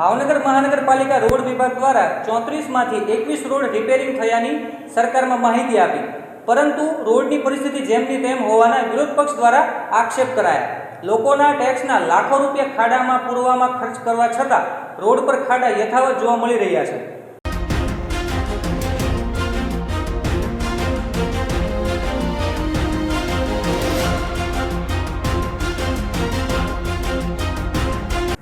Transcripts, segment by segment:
ભાવનગર મહાનગરપાલિકા રોડ વિભાગ દ્વારા ચોત્રીસમાંથી એકવીસ રોડ રિપેરિંગ થયાની સરકારમાં માહિતી આપી. પરંતુ રોડની પરિસ્થિતિ જેમની તેમ હોવાના વિરોધ પક્ષ દ્વારા આક્ષેપ કરાયા. લોકોના ટેક્સના લાખો રૂપિયા ખાડામાં પૂરવામાં ખર્ચ કરવા છતાં રોડ પર ખાડા યથાવત જોવા મળી રહ્યા છે.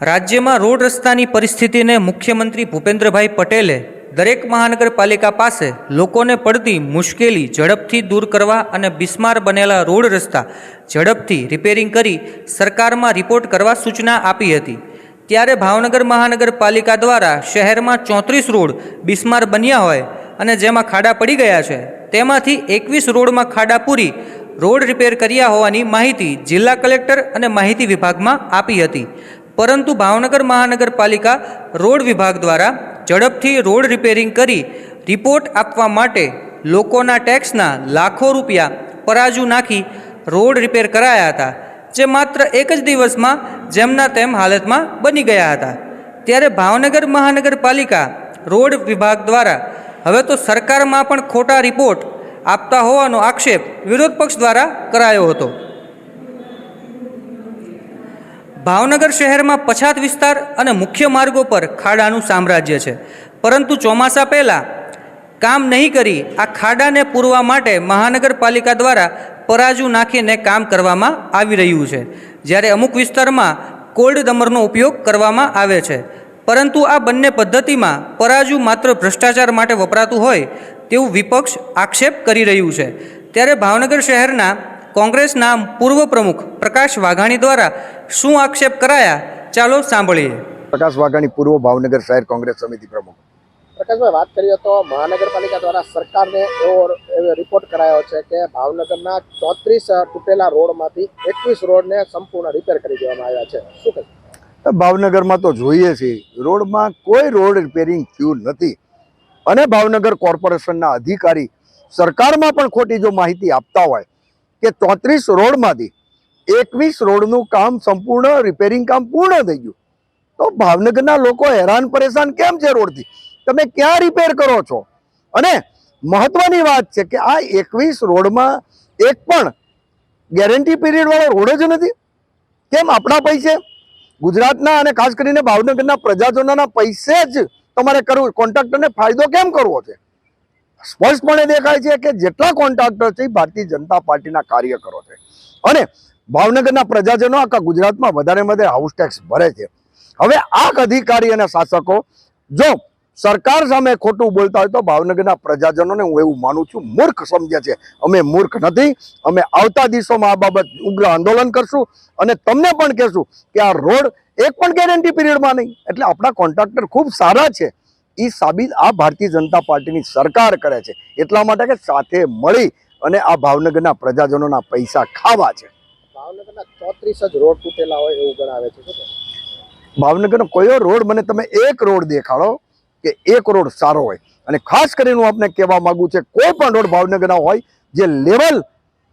રાજ્યમાં રોડ રસ્તાની પરિસ્થિતિને મુખ્યમંત્રી ભૂપેન્દ્રભાઈ પટેલે દરેક મહાનગરપાલિકા પાસે લોકોને પડતી મુશ્કેલી ઝડપથી દૂર કરવા અને બિસ્માર બનેલા રોડ રસ્તા ઝડપથી રિપેરિંગ કરી સરકારમાં રિપોર્ટ કરવા સૂચના આપી હતી. ત્યારે ભાવનગર મહાનગરપાલિકા દ્વારા શહેરમાં ચોત્રીસ રોડ બિસ્માર બન્યા હોય અને જેમાં ખાડા પડી ગયા છે, તેમાંથી એકવીસ રોડમાં ખાડા પૂરી રોડ રિપેર કર્યા હોવાની માહિતી જિલ્લા કલેક્ટર અને માહિતી વિભાગમાં આપી હતી. પરંતુ ભાવનગર મહાનગરપાલિકા રોડ વિભાગ દ્વારા ઝડપથી રોડ રિપેરિંગ કરી રિપોર્ટ આપવા માટે લોકોના ટેક્સના લાખો રૂપિયા પરાજુ નાખી રોડ રિપેર કરાયા હતા, જે માત્ર એક જ દિવસમાં જેમના તેમ હાલતમાં બની ગયા હતા. ત્યારે ભાવનગર મહાનગરપાલિકા રોડ વિભાગ દ્વારા હવે તો સરકારમાં પણ ખોટા રિપોર્ટ આપતા હોવાનો આક્ષેપ વિરોધ પક્ષ દ્વારા કરાયો હતો. ભાવનગર શહેરમાં પછાત વિસ્તાર અને મુખ્ય માર્ગો પર ખાડાનું સામ્રાજ્ય છે. પરંતુ ચોમાસા પહેલાં કામ નહીં કરી આ ખાડાને પૂરવા માટે મહાનગરપાલિકા દ્વારા પરાજુ નાખીને કામ કરવામાં આવી રહ્યું છે. જ્યારે અમુક વિસ્તારમાં કોલ્ડ દમરનો ઉપયોગ કરવામાં આવે છે. પરંતુ આ બંને પદ્ધતિમાં પરાજુ માત્ર ભ્રષ્ટાચાર માટે વપરાતું હોય તેવું વિપક્ષ આક્ષેપ કરી રહ્યું છે. ત્યારે ભાવનગર શહેરના કોંગ્રેસના પૂર્વ પ્રમુખ પ્રકાશ વાઘાણી દ્વારા શું આક્ષેપ કરાયા? ચાલો સાંભળીએ. પ્રકાશ વાઘાણી પૂર્વ ભાવનગર શહેર કોંગ્રેસ સમિતિ પ્રમુખ. પ્રકાશભાઈ વાત કરીએ તો મહાનગરપાલિકા દ્વારા સરકારને એવો એવો રિપોર્ટ કરાયો છે કે ભાવનગરના ચોત્રીસ તૂટેલા રોડમાંથી એકવીસ રોડને સંપૂર્ણ રિપેર કરી દેવામાં આવ્યા છે. શું કહે? ભાવનગરમાં તો જોઈએ છીએ રોડમાં કોઈ રોડ રિપેરિંગ થયું નથી. અને ભાવનગર કોર્પોરેશનના અધિકારી સરકારમાં પણ ખોટી જો માહિતી આપતા હોય કે ચોત્રીસ રોડમાંથી એકવીસ રોડનું કામ સંપૂર્ણ રિપેરિંગ કામ પૂર્ણ થઈ ગયું. તો ભાવનગરના લોકો હેરાન પરેશાન કેમ છે રોડથી? તમે ક્યાં રિપેર કરો છો? અને મહત્વની વાત છે કે આ એકવીસ રોડમાં એક પણ ગેરંટી પીરિયડવાળો રોડ જ નથી. કેમ? આપણા પૈસે. ગુજરાતના અને ખાસ કરીને ભાવનગરના પ્રજાજનોના પૈસે જ તમારે કરવું કોન્ટ્રાક્ટરને ફાયદો કેમ કરવો છે? સ્પષ્ટપણે દેખાય છે કે જેટલા કોન્ટ્રાક્ટર છે ભારતીય જનતા પાર્ટીના કાર્યકરો છે. અને ભાવનગરના પ્રજાજનો આખા ગુજરાતમાં વધારે વધારે હાઉસ ટેક્સ ભરે છે. હવે આ અધિકારી અને શાસકો જો સરકાર સામે ખોટું બોલતા હોય તો ભાવનગરના પ્રજાજનોને હું એવું માનું છું, મૂર્ખ સમજે છે. અમે મૂર્ખ નથી, અમે આવતા દિવસોમાં આ બાબત ઉગ્ર આંદોલન કરશું અને તમને પણ કહેશું કે આ રોડ એક પણ ગેરંટી પીરિયડમાં નહીં. એટલે આપણા કોન્ટ્રાક્ટર ખૂબ સારા છે. એ સાબિત આ ભારતીય જનતા પાર્ટીની સરકાર કરે છે. એટલા માટે કે સાથે મળી અને આ ભાવનગરના પ્રજાજનોના પૈસા ખાવા છે. ભાવનગરના ચોત્રીસ જ રોડ તૂટેલા હોય એવું ગણાવે છે ભાવનગરનો કયો રોડ મને તમે એક રોડ દેખાડો કે એક રોડ સારો હોય. અને ખાસ કરીને હું આપને કહેવા માંગુ છે કોઈ પણ રોડ ભાવનગરના હોય જે લેવલ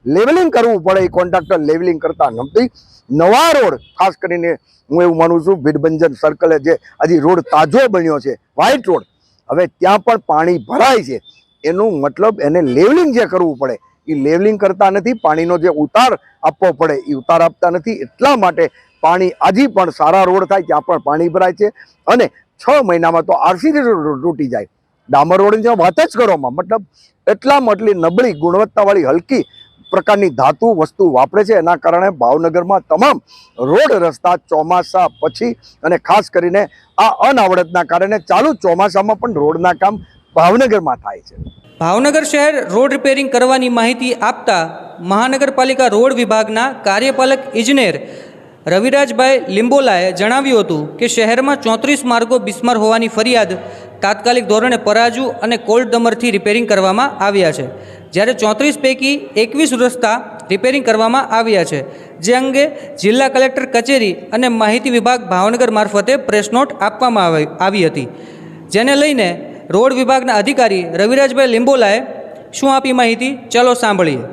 લેવલિંગ કરવું પડે એ કોન્ટ્રાક્ટર લેવલિંગ કરતા નથી નવા રોડ, ખાસ કરીને હું એવું માનું છું, ભીડભંજન સર્કલે જે હજી રોડ તાજો બન્યો છે વ્હાઇટ રોડ હવે ત્યાં પણ પાણી ભરાય છે. એનું મતલબ એને લેવલિંગ જે કરવું પડે, એ લેવલિંગ કરતા નથી, પાણીનો જે ઉતાર આપવો પડે, એ ઉતાર આપતા નથી. એટલા માટે પાણી હજી પણ સારા રોડ થાય, ત્યાં પણ પાણી ભરાય છે અને છ મહિનામાં તો આરસીસી તૂટી જાય. ડામર રોડની વાત જ કરવામાં મતલબ એટલા મટલી નબળી ગુણવત્તાવાળી હલકી પ્રકારની ધાતુ વસ્તુ વાપરે છે. એના કારણે ભાવનગરમાં તમામ રોડ રસ્તા ચોમાસા પછી અને ખાસ કરીને આ અનાવડતના કારણે ચાલુ ચોમાસામાં પણ રોડના કામ ભાવનગરમાં થાય છે. ભાવનગર શહેર રોડ રિપેરિંગ કરવાની માહિતી આપતા મહાનગરપાલિકા રોડ વિભાગના કાર્યપાલક ઇજનેર રવિરાજભાઈ લિંબોલાએ જણાવ્યું હતું કે શહેરમાં ચોત્રીસ માર્ગો બિસ્માર હોવાની ફરિયાદ તાત્કાલિક ધોરણે પરાજુ અને કોલ્ડ ડમરથી રિપેરિંગ કરવામાં આવ્યા છે. જ્યારે ચોત્રીસ પૈકી એકવીસ રસ્તા રિપેરિંગ કરવામાં આવ્યા છે, જે અંગે જિલ્લા કલેક્ટર કચેરી અને માહિતી વિભાગ ભાવનગર મારફતે પ્રેસ નોટ આપવામાં આવી આવી હતી. જેને લઈને રોડ વિભાગના અધિકારી રવિરાજભાઈ લિંબોલાએ શું આપી માહિતી? ચાલો સાંભળીએ.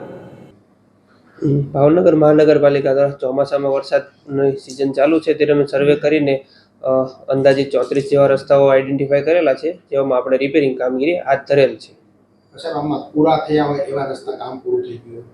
ભાવનગર મહાનગરપાલિકા દ્વારા ચોમાસામાં વરસાદની સિઝન ચાલુ છે તે અમે સર્વે કરીને અ, અંદાજિત ચોત્રીસ જેવા રસ્તાઓ આઈડેન્ટિફાઈ કરેલા છે જેવામાં આપણે રિપેરિંગ કામગીરી હાથ ધરેલ છે. પૂરા થયા હોય એવા રસ્તા કામ પૂરું થઈ ગયું?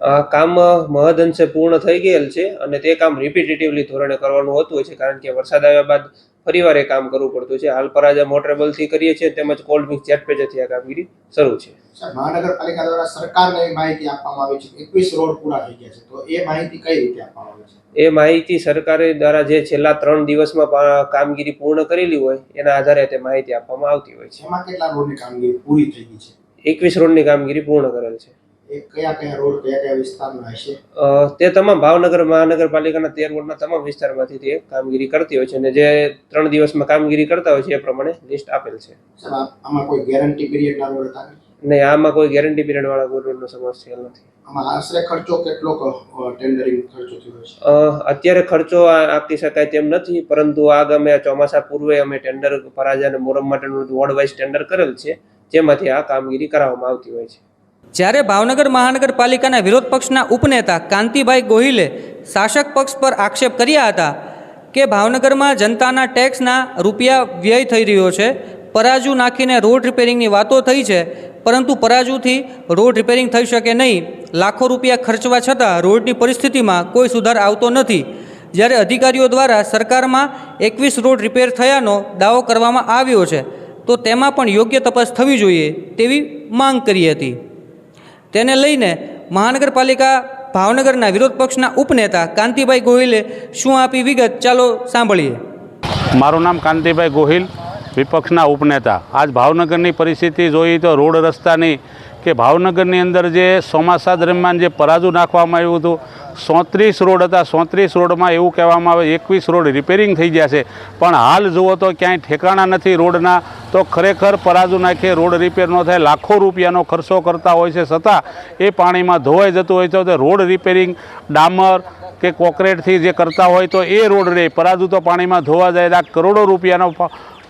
કામ મહદઅંશે પૂર્ણ થઈ ગયેલ છે અને તે કામ રિપીટેટિવલી ધોરણે કરવાનું હોતું હોય છે કારણ કે વરસાદ આવ્યા બાદ ફરીવાર એ કામ કરવું પડતું છે. હાલ પરાજા મોટરેબલથી કરીએ છીએ તેમજ કોલ્ડ મિક્સ જેટ પેજેથી આ કામગીરી શરૂ છે. મહાનગરપાલિકા દ્વારા સરકારને માહિતી આપવામાં આવી છે એકવીસ રોડ પૂરા થઈ ગયા છે. તો એ માહિતી કઈ રીતે આપવામાં આવે છે? એ માહિતી સરકારે દ્વારા જે છેલ્લા ત્રણ દિવસમાં કામગીરી પૂર્ણ કરેલી હોય એના આધારે તે માહિતી આપવામાં આવતી હોય છે. એમાં કેટલા રોડની કામગીરી પૂરી થઈ ગઈ છે? એકવીસ રોડની કામગીરી પૂર્ણ કરેલ છે. એ કયા કયા રોડ કયા કયા વિસ્તારમાં હશે? તે તમામ ભાવનગર મહાનગરપાલિકાના તેર વોર્ડના તમામ વિસ્તારમાંથી તે કામગીરી કરતી હોય છે અને જે ત્રણ દિવસમાં કામગીરી કરતા હોય છે એ પ્રમાણે લિસ્ટ આપેલ છે. આમાં કોઈ ગેરંટી પીરિયડના રોડ હતા? નહીં? આમાં કોઈ ગેરંટી પીરિયડ વાળા રોડનો સમાવેશ થયેલ નથી. આમાં આશરે ખર્ચો કેટલો ટેન્ડરિંગ ખર્ચો થયો છે અત્યારે ખર્ચો આપી શકાય તેમ નથી પરંતુ આગામી ચોમાસા પૂર્વે અમે ટેન્ડર પરાજા અને મોરમ માટેનું વોર્ડ વાઇઝ ટેન્ડર કરેલ છે જેમાંથી આ કામગીરી કરાવવામાં આવતી હોય છે. જ્યારે ભાવનગર મહાનગરપાલિકાના વિરોધ પક્ષના ઉપનેતા કાંતિભાઈ ગોહિલે શાસક પક્ષ પર આક્ષેપ કર્યા હતા કે ભાવનગરમાં જનતાના ટેક્સના રૂપિયા વ્યય થઈ રહ્યો છે, પરાજુ નાખીને રોડ રિપેરિંગની વાતો થઈ છે, પરંતુ પરાજુથી રોડ રિપેરિંગ થઈ શકે નહીં. લાખો રૂપિયા ખર્ચવા છતાં રોડની પરિસ્થિતિમાં કોઈ સુધાર આવતો નથી. જ્યારે અધિકારીઓ દ્વારા સરકારમાં એકવીસ રોડ રિપેર થયાનો દાવો કરવામાં આવ્યો છે, તો તેમાં પણ યોગ્ય તપાસ થવી જોઈએ તેવી માંગ કરી હતી. તેને લઈને મહાનગરપાલિકા ભાવનગરના વિરોધ પક્ષના ઉપનેતા કાંતિભાઈ ગોહિલે શું આપી વિગત? ચાલો સાંભળીએ. મારું નામ કાંતિભાઈ ગોહિલ, વિપક્ષના ઉપનેતા. આજ ભાવનગરની પરિસ્થિતિ જોઈએ તો રોડ રસ્તાની કે ભાવનગરની અંદર જે ચોમાસા દરમિયાન જે પરાજુ નાખવામાં આવ્યું હતું સોત્રીસ રોડ હતા. સોત્રીસ રોડમાં એવું કહેવામાં આવે, એકવીસ રોડ રિપેરિંગ થઈ ગયા છે. પણ હાલ જુઓ તો ક્યાંય ઠેકાણા નથી રોડના, તો ખરેખર પરાજુ નાખે, રોડ રિપેર ન થાય, લાખો રૂપિયાનો ખર્ચો કરતા હોય છે. છતાં એ પાણીમાં ધોવાઈ જતું હોય છે, તો રોડ રિપેરિંગ ડામર કે કોકરેટથી જે કરતા હોય તો એ રોડ રે. પરાજુ તો પાણીમાં ધોવા જાય કરોડો રૂપિયાનો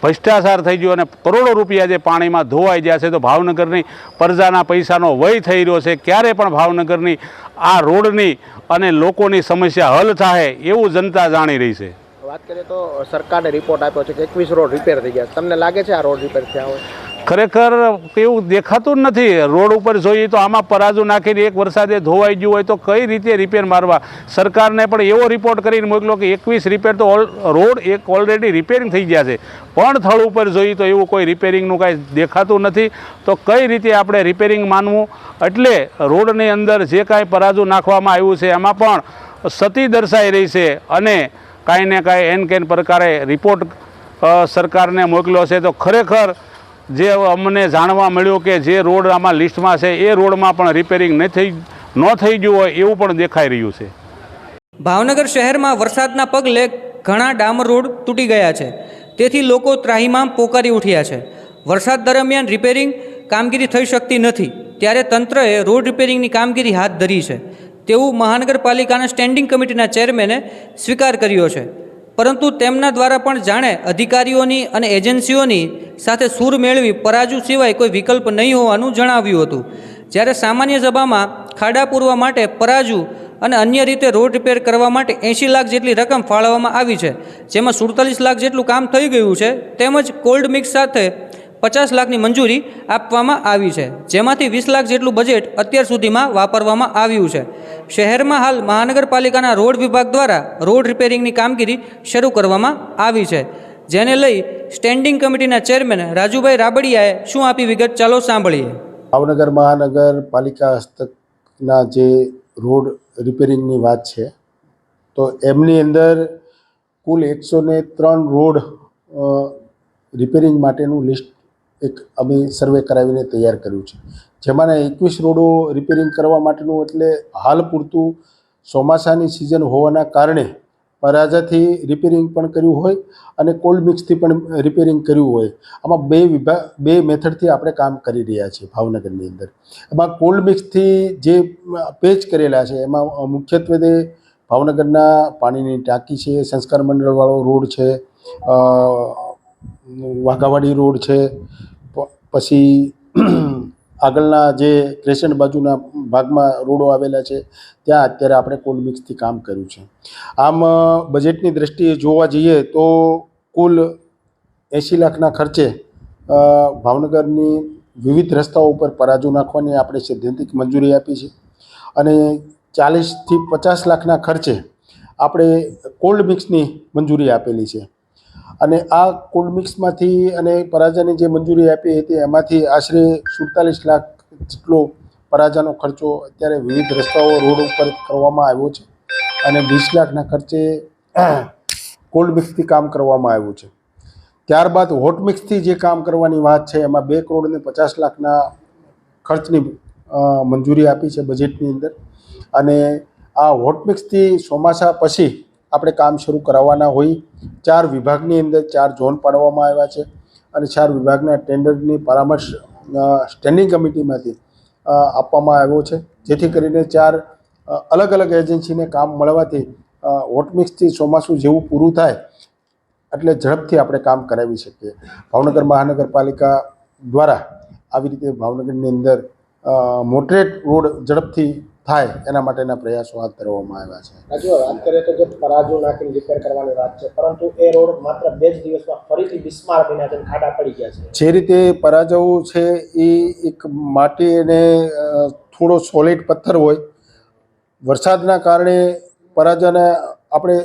ભ્રષ્ટાચાર થઈ ગયો અને કરોડો રૂપિયા જે પાણીમાં ધોવાઈ ગયા છે, તો ભાવનગરની પ્રજાના પૈસાનો વય થઈ રહ્યો છે. ક્યારે પણ ભાવનગરની આ રોડની અને લોકોની સમસ્યા હલ થાય એવું જનતા જાણી રહી છે. વાત કરીએ તો સરકારે રિપોર્ટ આપ્યો છે કે એકવીસ રોડ રિપેર થઈ ગયા તમને લાગે છે આ રોડ રિપેર થયા હોય? ખરેખર એવું દેખાતું જ નથી. રોડ ઉપર જોઈએ તો આમાં પરાજુ નાખીને એક વરસાદે ધોવાઈ ગયું હોય તો કઈ રીતે રિપેર મારવા? સરકારને પણ એવો રિપોર્ટ કરીને મોકલો કે એકવીસ રિપેર તો રોડ એક ઓલરેડી રિપેરિંગ થઈ ગયા છે. પણ થળ ઉપર જોઈએ તો એવું કોઈ રિપેરિંગનું કાંઈ દેખાતું નથી. તો કઈ રીતે આપણે રિપેરિંગ માનવું? એટલે રોડની અંદર જે કાંઈ પરાજુ નાખવામાં આવ્યું છે, એમાં પણ સતી દર્શાઈ રહી છે અને કાંઈ ને કાંઈ એન કેન પ્રકારે રિપોર્ટ સરકારને મોકલ્યો છે. તો ખરેખર જે અમને જાણવા મળ્યું કે જે રોડ આમાં લિસ્ટમાં છે, એ રોડમાં પણ રિપેરિંગ ન થઈ ન થઈ ગયું હોય એવું પણ દેખાઈ રહ્યું છે. ભાવનગર શહેરમાં વરસાદના પગલે ઘણા ડામર રોડ તૂટી ગયા છે. તેથી લોકો ત્રાહીમામ પોકારી ઉઠ્યા છે. વરસાદ દરમિયાન રિપેરિંગ કામગીરી થઈ શકતી નથી. ત્યારે તંત્રએ રોડ રિપેરિંગની કામગીરી હાથ ધરી છે. તેવું મહાનગરપાલિકાના સ્ટેન્ડિંગ કમિટીના ચેરમેને સ્વીકાર કર્યો છે. પરંતુ તેમના દ્વારા પણ જાણે અધિકારીઓની અને એજન્સીઓની સાથે સૂર મેળવી પરાજુ સિવાય કોઈ વિકલ્પ નહીં હોવાનું જણાવ્યું હતું. જ્યારે સામાન્ય સભામાં ખાડા પૂરવા માટે પરાજુ અને અન્ય રીતે રોડ રિપેર કરવા માટે એંશી લાખ જેટલી રકમ ફાળવવામાં આવી છે, જેમાં સુડતાલીસ લાખ જેટલું કામ થઈ ગયું છે, તેમજ કોલ્ડ મિક્સ સાથે પચાસ લાખની મંજૂરી આપવામાં આવી છે. જેમાંથી વીસ લાખ જેટલું બજેટ અત્યાર સુધીમાં વાપરવામાં આવ્યું છે. શહેરમાં હાલ મહાનગરપાલિકાના રોડ વિભાગ દ્વારા રોડ રિપેરિંગની કામગીરી શરૂ કરવામાં આવી છે. જેને લઈ સ્ટેન્ડિંગ કમિટીના ચેરમેન રાજુભાઈ રાબડિયાએ શું આપી વિગત ચાલો સાંભળીએ. ભાવનગર મહાનગરપાલિકા હસ્તકના જે રોડ રિપેરિંગની વાત છે, તો એમની અંદર કુલ એકસો ત્રણ રોડ રિપેરિંગ માટેનું લિસ્ટ એક અમે સર્વે કરાવીને તૈયાર કર્યું છે. જેમાંના એકવીસ રોડો રિપેરિંગ કરવા માટેનું એટલે હાલ પૂરતું ચોમાસાની સિઝન હોવાના કારણે પરાજાથી રિપેરિંગ પણ કર્યું હોય અને કોલ્ડ મિક્સથી પણ રિપેરિંગ કર્યું હોય. આમાં બે વિભાગ બે મેથડથી આપણે કામ કરી રહ્યા છીએ ભાવનગરની અંદર. એમાં કોલ્ડ મિક્સથી જે પેચ કરેલા છે, એમાં મુખ્યત્વે ભાવનગરના પાણીની ટાંકી છે, સંસ્કાર મંડળવાળો રોડ છે વાઘાવાડી રોડ છે. પછી આગળના જે ક્રેસન્ટ બાજુના ભાગમાં રોડો આવેલા છે, ત્યાં અત્યારે આપણે કોલ્ડ મિક્સથી કામ કર્યું છે. આમ બજેટની દ્રષ્ટિએ જોવા જઈએ તો કુલ એંશી લાખના ખર્ચે ભાવનગરની વિવિધ રસ્તાઓ ઉપર પરાજુ નાખવાની આપણે સૈદ્ધાંતિક મંજૂરી આપી છે. અને ચાલીસથી પચાસ લાખના ખર્ચે આપણે કોલ્ડ મિક્સની મંજૂરી આપેલી છે. અને આ કોલ્ડ મિક્સમાંથી અને પરાજાની જે મંજૂરી આપી હતી, એમાંથી આશરે સુડતાલીસ લાખ જેટલો પરાજાનો ખર્ચો અત્યારે વિવિધ રસ્તાઓ રોડ ઉપર કરવામાં આવ્યો છે અને વીસ લાખના ખર્ચે કોલ્ડ મિક્સથી કામ કરવામાં આવ્યું છે. ત્યારબાદ હોટ મિક્સથી જે કામ કરવાની વાત છે, એમાં બે કરોડ ને પચાસ લાખના ખર્ચની મંજૂરી આપી છે બજેટની અંદર. અને આ હોટ મિક્સથી ચોમાસા પછી આપણે કામ શરૂ કરાવવાના હોય. ચાર વિભાગની અંદર ચાર ઝોન પાડવામાં આવ્યા છે અને ચાર વિભાગના ટેન્ડરની પરામર્શ સ્ટેન્ડિંગ કમિટીમાંથી આપવામાં આવ્યો છે. જેથી કરીને ચાર અલગ અલગ એજન્સીને કામ મળવાથી હોટમિક્સથી ચોમાસું જેવું પૂરું થાય એટલે ઝડપથી આપણે કામ કરાવી શકીએ. ભાવનગર મહાનગરપાલિકા દ્વારા આવી રીતે ભાવનગરની અંદર મોટરેટ રોડ ઝડપથી થાય એના માટેના પ્રયાસો હાથ ધરવામાં આવ્યા છે. રાજુ વાત કરીએ તો જે પરાજુ નાખીને રિપેર કરવાની વાત છે પરંતુ એ રોડ માત્ર બે જ દિવસમાં ફરીથી બિસ્માર બન્યા છે ખાડા પડી ગયા છે. જે રીતે પરાજવ છે એ એક માટી અને થોડો સોલિડ પથ્થર હોય. વરસાદના કારણે પરાજાને આપણે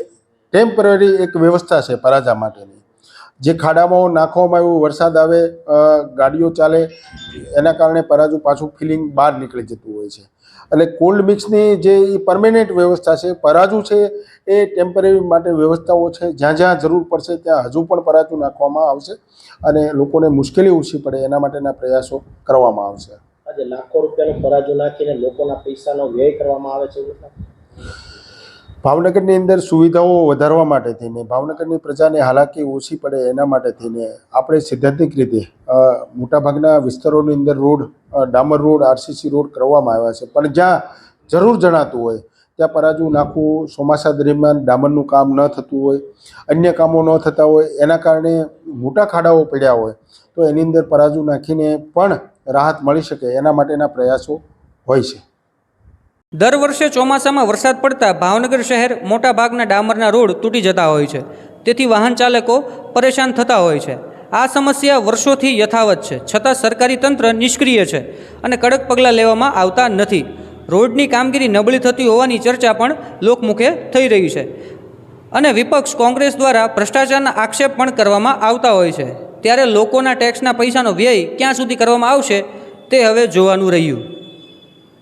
ટેમ્પરરી એક વ્યવસ્થા છે પરાજા માટેની. જે ખાડામાં નાખવામાં આવ્યું વરસાદ આવે ગાડીઓ ચાલે એના કારણે પરાજુ પાછું ફિલિંગ બહાર નીકળી જતું હોય છે. એટલે કોલ્ડ મિક્સની જે પરમેનન્ટ વ્યવસ્થા છે, પરાજુ છે, એ ટેમ્પરરી માટે વ્યવસ્થાઓ છે જ્યાં જ્યાં જરૂર પડશે ત્યાં હજુ પણ પરાજુ નાખવામાં આવશે અને લોકોને મુશ્કેલી ઓછી પડે એના માટેના પ્રયાસો કરવામાં આવશે આજે લાખો રૂપિયાનું પરાજુ નાખીને લોકોના પૈસાનો વ્યય કરવામાં આવે છે? ભાવનગરની અંદર સુવિધાઓ વધારવા માટે થઈને, ભાવનગરની પ્રજાને હાલાકી ઓછી પડે એના માટે થઈને આપણે સિદ્ધાંતિક રીતે મોટાભાગના વિસ્તારોની અંદર રોડ ડામર રોડ, આરસીસી રોડ કરવામાં આવ્યા છે. પણ જ્યાં જરૂર જણાતું હોય, ત્યાં પરાજુ નાખવું, ચોમાસા દરમિયાન ડામરનું કામ ન થતું હોય, અન્ય કામો ન થતા હોય, એના કારણે મોટા ખાડાઓ પડ્યા હોય, તો એની અંદર પરાજુ નાખીને પણ રાહત મળી શકે એના માટેના પ્રયાસો હોય છે. દર વર્ષે ચોમાસામાં વરસાદ પડતા ભાવનગર શહેર મોટાભાગના ડામરના રોડ તૂટી જતા હોય છે. તેથી વાહન ચાલકો પરેશાન થતા હોય છે. આ સમસ્યા વર્ષોથી યથાવત છે. છતાં સરકારી તંત્ર નિષ્ક્રિય છે અને કડક પગલાં લેવામાં આવતા નથી. રોડની કામગીરી નબળી થતી હોવાની ચર્ચા પણ લોકમુખે થઈ રહી છે અને વિપક્ષ કોંગ્રેસ દ્વારા ભ્રષ્ટાચારના આક્ષેપ પણ કરવામાં આવતા હોય છે. ત્યારે લોકોના ટેક્સના પૈસાનો વ્યય ક્યાં સુધી કરવામાં આવશે તે હવે જોવાનું રહ્યું.